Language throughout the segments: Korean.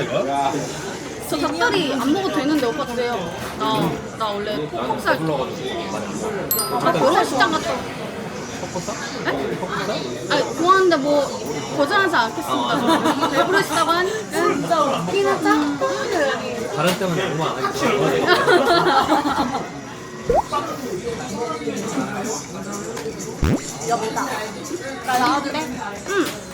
있어. 저 닭다리 안 먹어도 되는데 오빠 드세요. 나, 나 원래 퍽퍽살. 나 결혼식장 갔다. 네? 아니, 좋아하는데 뭐, 거절하지 않겠습니다. 배부르시다고 하니? 진짜 웃기는 짱. 다른 때만 정말 안 하겠지. 여기다. 나 나와도 돼? 응.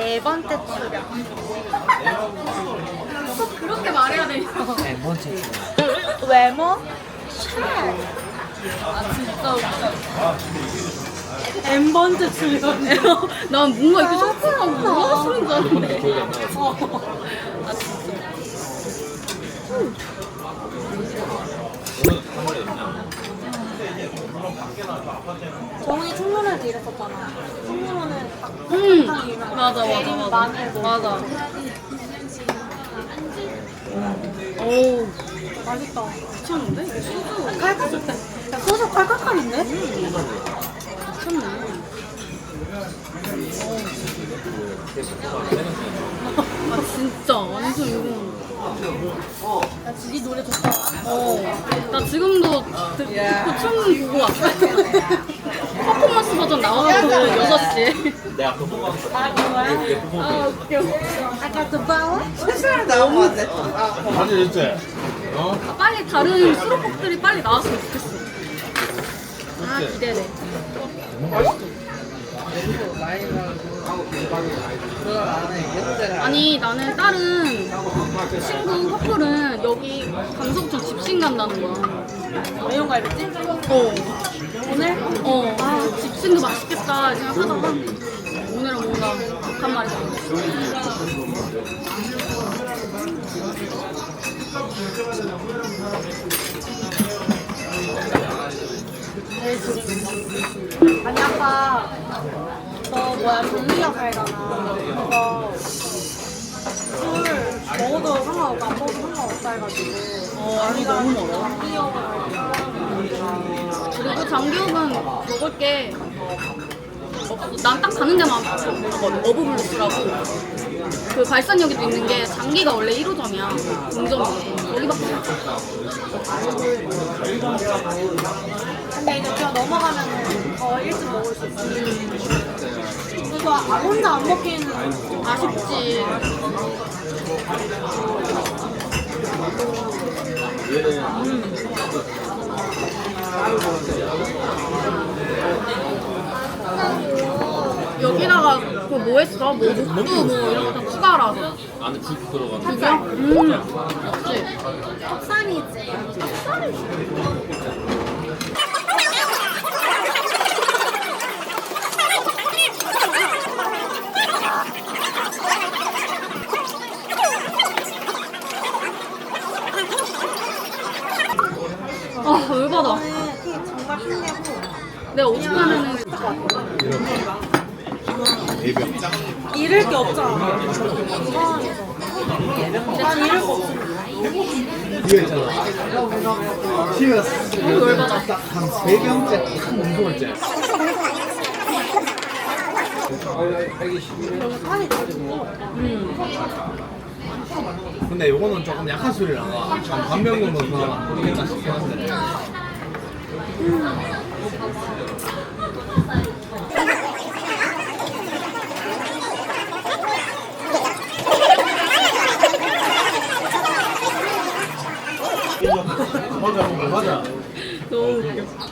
네 번째 출연. 꼭 그렇게 말해야 되냐? 네 번째 주. 외모? 아 진짜 웃겨. N번째 출연이에요. 난 뭔가 이렇게 쇼핑하고 뭐가 소리인 줄 알았는데. 어. 아 진짜. 정훈이 청년회도 이랬었잖아. 청년회는 딱 응. 탕이 유명해. 맞아 맞아 제일 맞아. 맞아. 오 맛있다. 미쳤는데? 이게 소주 칼칼. 야, 소주 칼칼칼 있네? 미쳤네. 아 진짜 완전 이거. 야, 네 노래 좋다. 어. 나 지금도 듣- 듣고 춤 보고 왔어. 버전 나와가지고 6시에. 내가 그 뽑아. 아, 그거야? 아 웃겨. 아까 그 바와? 아니 됐지? 어? 아, 빨리 다른 수록곡들이 빨리 나왔으면 좋겠어. 아 기대돼. 아니 나는 다른 친구 커플은 여기 강석천 집신 간다는 거야. 매운 갈비 찜? 어. 오늘? 어. 아 집신도 맛있겠다 생각하다가 오늘은 뭔가 사. 아니, 아까 너 뭐야, 살잖아. 그래서 술 먹어도 상관없고 안 먹어도 상관없다 해가지고. 어 아니 너무 멀어. 알고. 그리고 장기호은 먹을 게. 난 딱 가는 데만 먹거든. 어부블루스라고. 그 발산역에도 있는 게 장기가 원래 1호점이야. 동점이. 거기밖에 없어. 근데 이제 그냥 넘어가면 더 일찍 먹을 수 있어. 그래서 아, 혼자 안 먹기는 아쉽지. 여기다가 그뭐 했어? 뭐 녹두 뭐 이런 거다 추가하라고. 안에 죽 들어가는. 그죠? 음. 턱살이지. 아, 열 받아. 저는 티 정말 힘내고 내가 오죽하면은 잃을 게 없잖아. 난 잃을 거 없어. 병째 한더 근데 요거는 조금 약한 술이 나가 정도 더 모르겠다 싶긴 한데 맞아 맞아 너무 웃겨.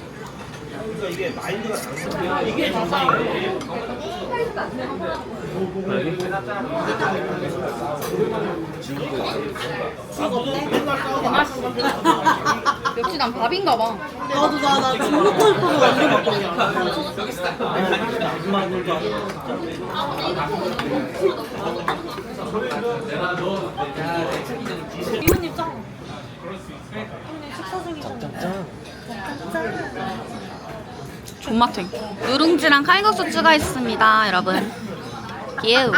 역시 난 밥인가 봐. 나도 나나 중국 거 싶어서 완전 바쁘냐. 이모님 짱. 식사 중이잖아. 존맛탱. 누룽지랑 칼국수 추가했습니다, 여러분. 예우.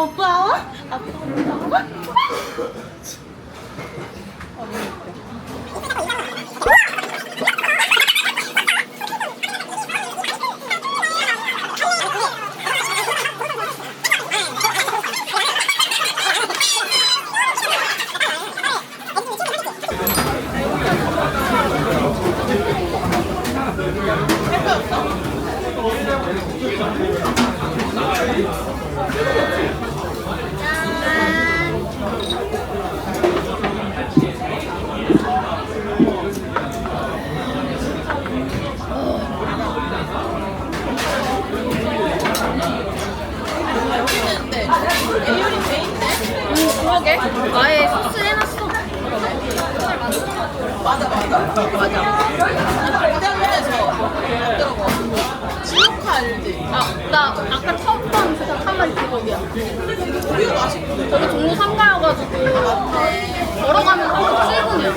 오빠? 아빠 오빠 오, 그러게. 아예 소스 해놨어. 지옥화 알지? 아, 나 아까 처음 본 잠깐만 기억이야. 우리가 맛있고 저기 종로 3가여가지고 걸어가면 37분이야.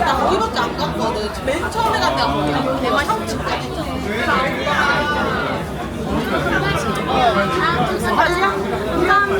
나 거기밖에 안 갔거든 맨 처음에 간 데가 거기야 대만 형집가 있잖아 맛이야? 뭐? 청양고추.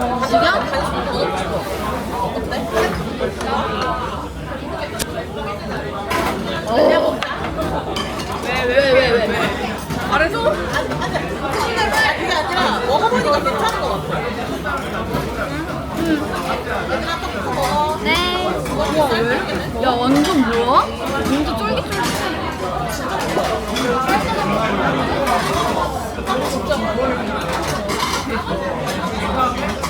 지금? 아니라 먹어보니까 괜찮은 것 같아 네. 야, 완전 뭐야? 완전 쫄깃쫄깃해. 짝이야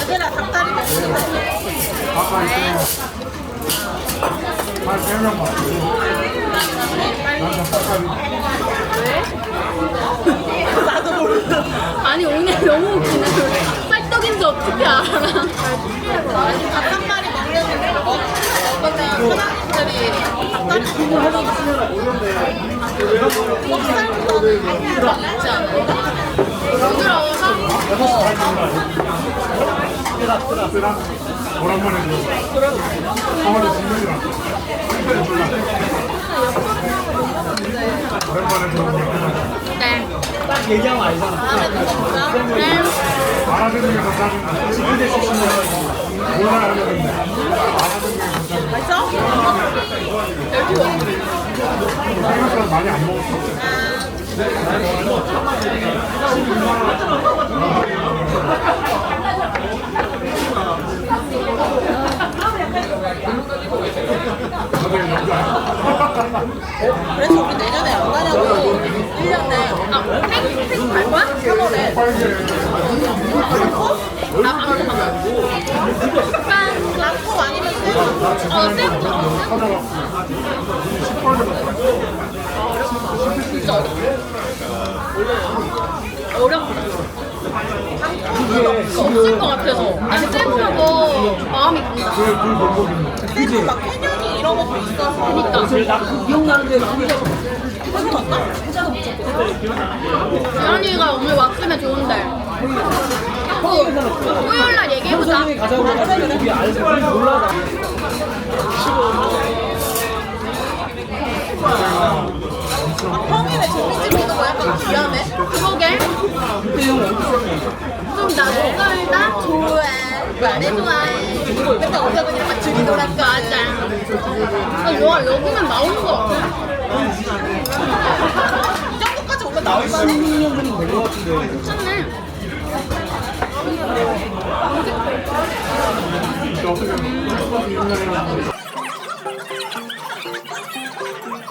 얘들아 닭다리 먹 자 나도 모르겠어 아니 오늘 너무 웃기네. 쌀떡인지 어떻게 알아? 아니 닭한 마리 먹려는데 먹- 먹으면 사람들이 먹살보다는 맞지 않아? 부드러워서 오랜만에 가만히 죽는다. 오랜만에 네. 마음에 네. 알아듣는 게더 짜증나. 몰라야 하는데. 맛있어? 생각보다 많이 안 먹었어. 그래서 우리 내년에 안 가냐고 1년에 아, 팽? 팽갈 거야? 3월에 나 방금 약간 낙고 아니면 새우. 어 쌤도 진짜 어렵다 어렵다 없을 것 같아서 아니 쌤하고 마음이 간다 새우 막 캐년이 이런 것도 있어서. 그니까 지연이가 오늘 왔으면 좋은데 그 토요일 날 얘기해보자 평일에 보는 거 약간 귀하네. 그러게 좀 나를 다 좋아해 많이 좋아해 맨날 오자들이랑 같이 놀아. 맞아 아 좋아 여기만 나오는 거 같아 이 정도까지 원래 나올 만해. 괜찮네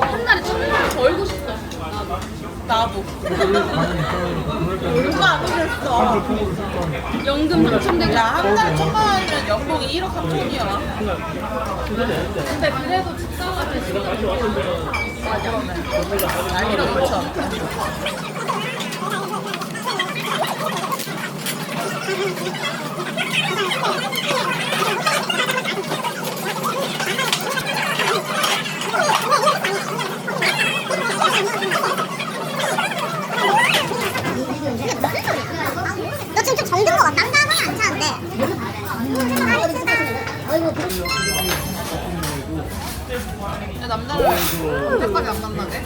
한 달에 천만 벌고 싶다 나도. 누가 안 그랬어. 연금 당첨되고 야, 한 달에 천만 원이면 연봉이 1억 3천이야. 근데 그래도 직장하면 진짜 아, 1억 2천. 너 지금 좀 정든 거 같다. 땀땀이 안 차는데. 야, 남자를 색깔이 안 만나게?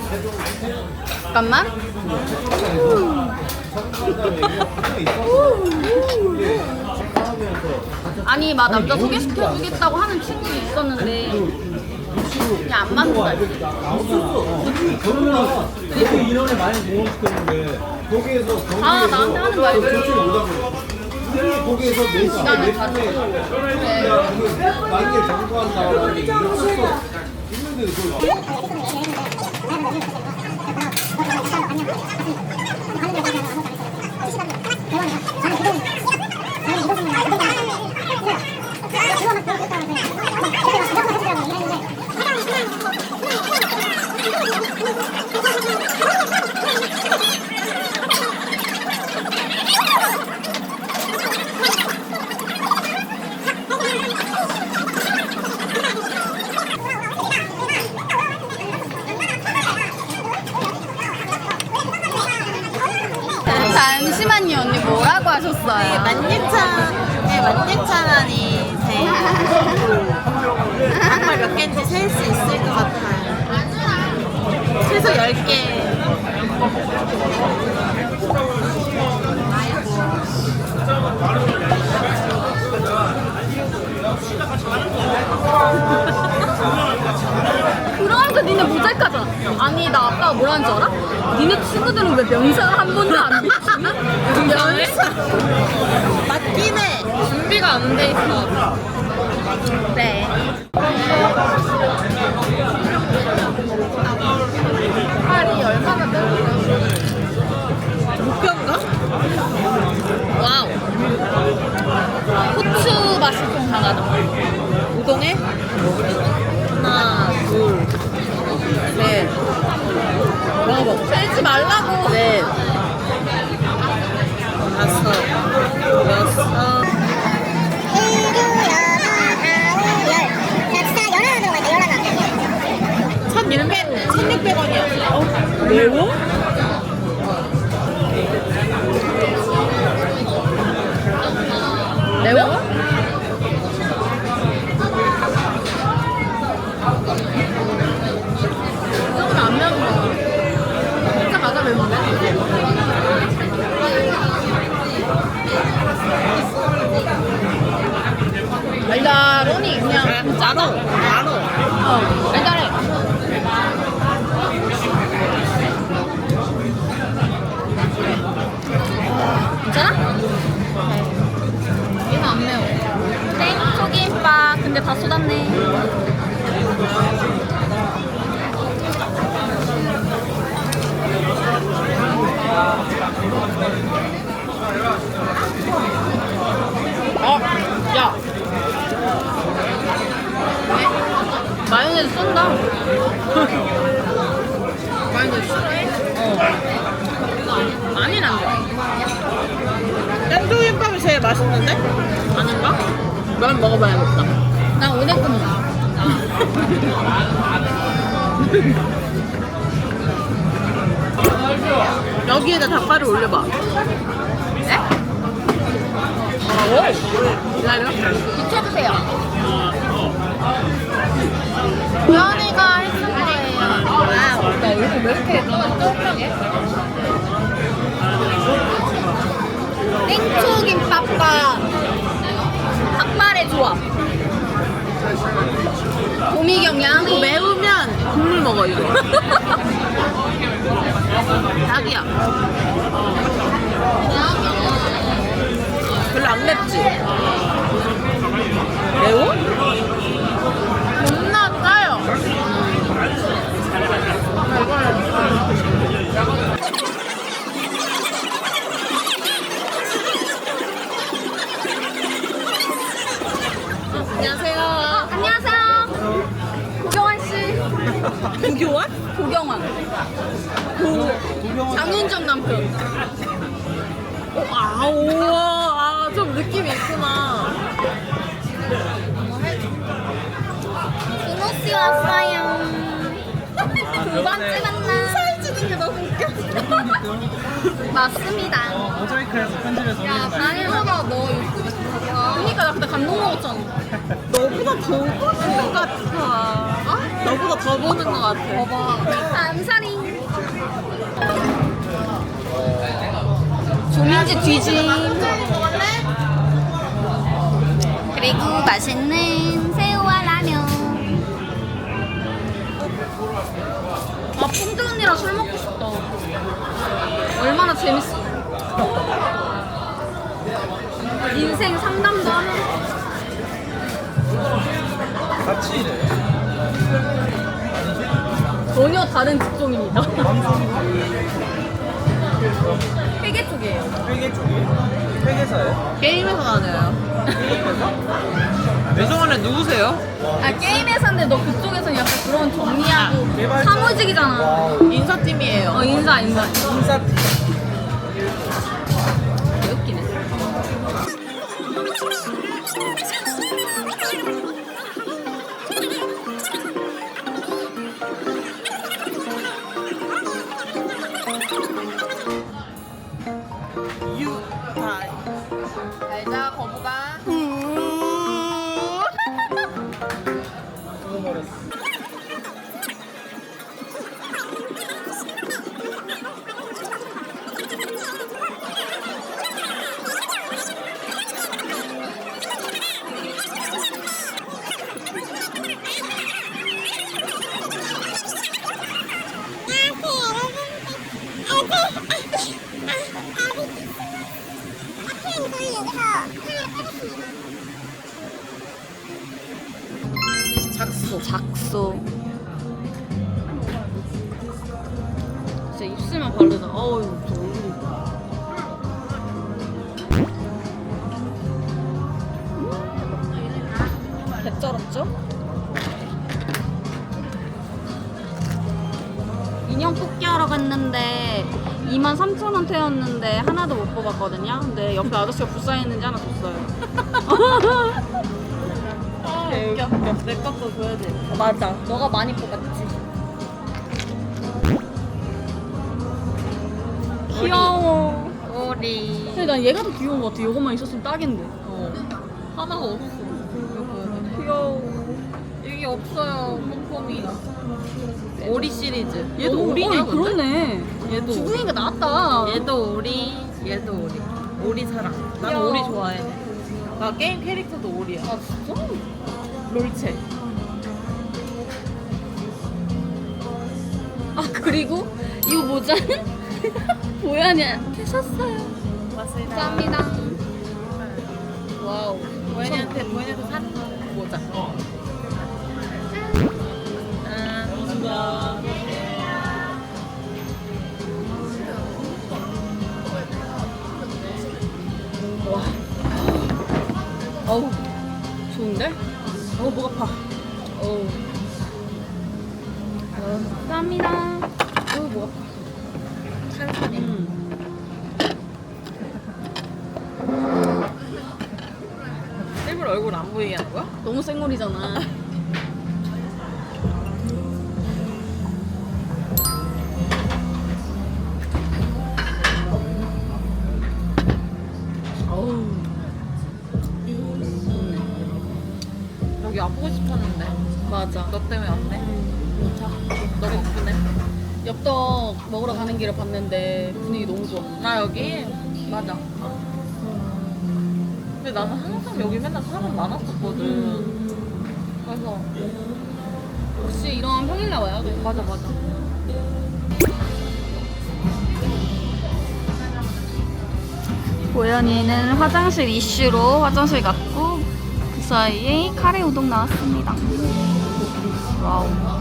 잠깐만. 아니 막 남자 소개시켜 주겠다고 하는 친구도 있었는데 그냥 안 맞는다 그래도 인원을 많이 모험시켰는데 거기에서 아 나한테 하는 말들 거기에서 내 시간을 가지고. 그래 만개 이런 것도 있는데도 그걸 잠시 친구들은 왜 면상을 한 번도 안 비추니? 면상 맞긴 해. 준비가 안 돼 있어 네 팔이 얼마나 넓어요? 목표인가? 와우 후추 맛이 좀 강하다 우동에? 하나, 둘, 셋. 먹어봐. 세지 말라고 넷, 다섯, 여섯. 천육백, 천육백 원이야. 어? 매워? 매워? 맛있는데? 아닌가? 면 먹어봐야겠다. 난 오뎅국 먹어. 여기에다 닭발을 올려봐. 네? 기다려. 비춰주세요. 연이가 했을 거예요. 아 맞다 여기 왜 이렇게 쫄쫄하게 땡초김밥과 닭발의 조합. 도미경양. 이거 매우면 국물 먹어 이거. 닭이야. 별로 안 맵지? 더 보는 것 같아. 봐봐. 감사리 조민지 뒤짐 그리고 맛있는 새우와 라면. 아 풍드 언니랑 술 먹고 싶다. 얼마나 재밌어. 인생 상담도 하면서 같이 일해. 전혀 다른 직종입니다. 회계 쪽이에요. 회계 쪽이 회계사예요? 게임에서 다녀요. 매정원에 누구세요? 아 게임에서인데 너 그쪽에서 약간 그런 정리하고 사무직이잖아. 인사팀이에요. 어 인사 인사. 인사 개 작소. 작소. 진짜 입술만 바르다. 어우, 얼굴이. 인형 뽑기 하러 갔는데 23,000원대였는데 하나도 못 뽑았거든요. 근데 옆에 아저씨가 불쌍했는지 하나 줬어요. 아, 웃겨. 내 것도 줘야 돼. 맞아. 너가 많이 뽑았지. 귀여워. 우리. 근데 난 얘가 더 귀여운 것 같아. 이것만 있었으면 딱인데. 어. 하나가 없어. 귀여워. 이게 없어요. 꼼꼼히. 오리 시리즈. 얘도 오, 오리냐? 어, 그러네. 얘도 오리. 주둥이가 나왔다. 얘도 오리. 얘도 오리. 오리 사랑. 난 야. 오리 좋아해. 나 게임 캐릭터도 오리야. 아 진짜? 롤체. 아 그리고 이거 모자 보현이 하셨어요. 맞습니다. 감사합니다. 와우. 보현이한테 보현이한테 산 모자. 아. 어우 좋은데? 어우 목 아파. 어우. 감사합니다. 어우 목 아파. 찬찬히. 일부러 얼굴 안 보이게 하는 거야? 너무 생얼이잖아. 너 때문에 왔네. 너 덕분에. 엽떡 먹으러 가는 길을 봤는데 분위기 너무 좋아. 나 여기 맞아. 근데 나는 항상 여기 맨날 사람 많았었거든. 그래서 혹시 이런 평일날 와야 돼? 맞아 맞아. 고현이는 화장실 이슈로 화장실 갔고 그 사이에 카레 우동 나왔습니다. 와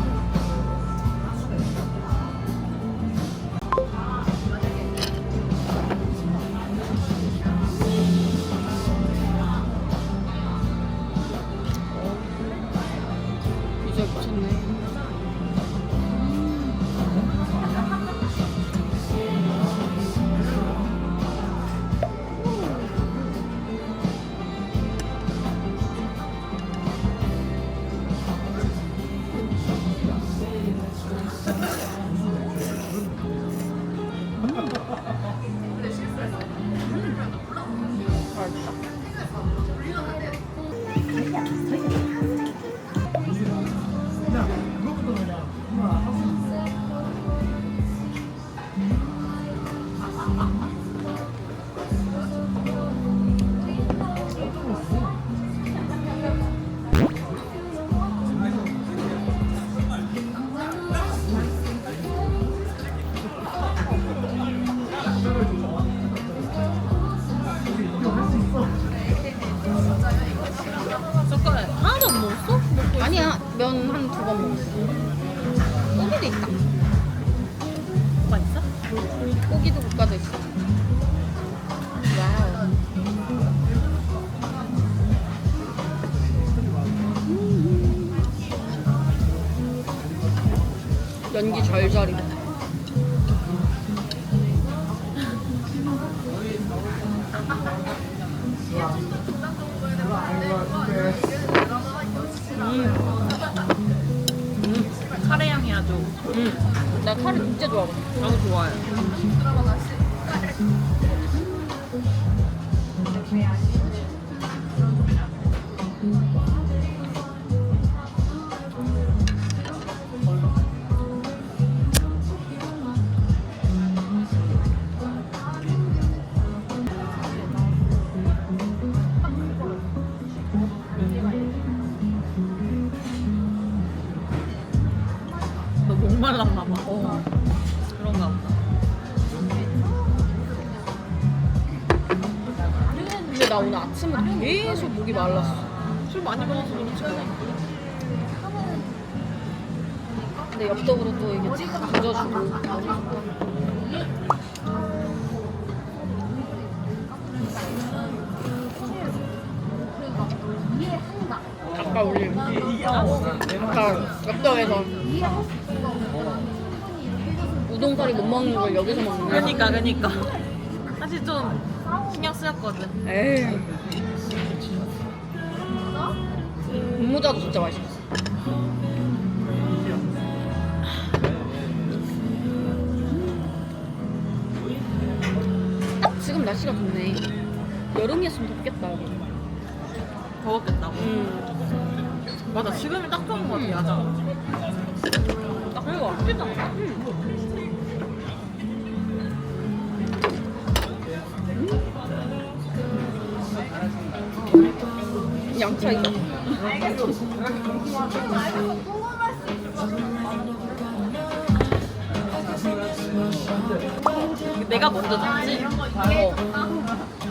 연기 절절이다. 카레 향이 아주. 응. 나 카레 진짜 좋아하거든. 나도 좋아해. 말랐어. 술 많이 먹어서 그렇지. 근데 엽떡으로 또 이게 쫙 부져주고. 아까 우리 아까 엽떡에서 우동사리 못 먹는 걸 여기서 먹는 거야. 그러니까 그러니까. 사실 좀 신경 쓰였거든. 에이. 분모자도 진짜 맛있어. 딱 지금 날씨가 좋네. 여름이었으면 덥겠다. 더웠겠다고. 음. 맞아 지금이 딱 좋은 거 같아 야자 딱 그리고 아끼다 양차 있다. 내가 먼저 잤지?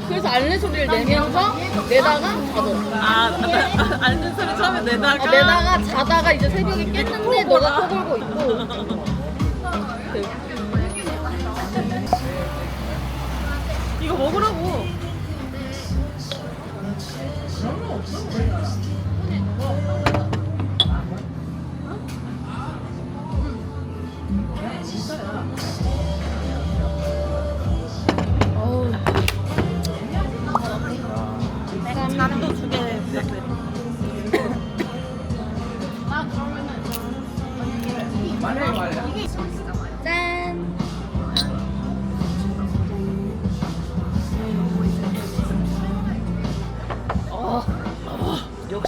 그래서 알레 소리를 내면서 내다가 자도. 아 알는 소리 처음에 내다가 아, 내다가 자다가 이제 새벽에 깼는데 너가 코골고 있고. 그, 이거 먹으라고 course. No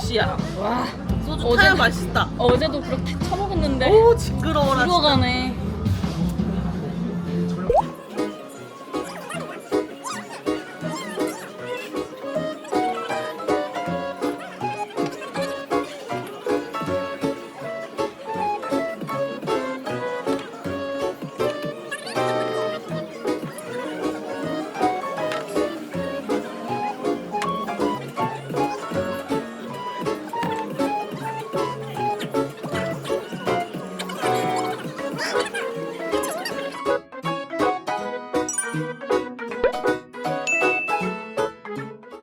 역시야 와. 소주 어제- 맛있다 어제도 그렇게 처먹었는데. 오 징그러워라 진짜. 들어가네.